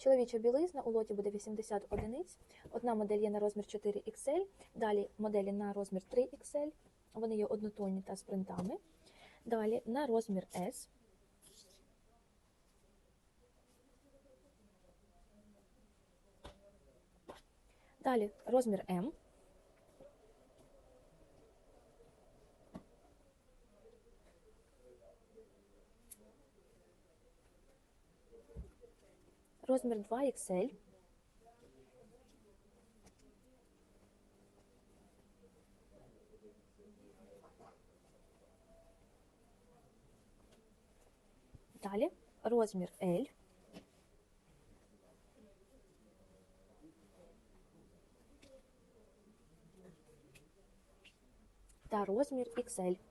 Чоловіча білизна у лоті буде 80 одиниць. Одна модель є на розмір 4XL, далі моделі на розмір 3XL. Вони є однотонні та з принтами. Далі на розмір S. Далі розмір М. Розмір 2XL. Далі розмір L. Та розмір XL.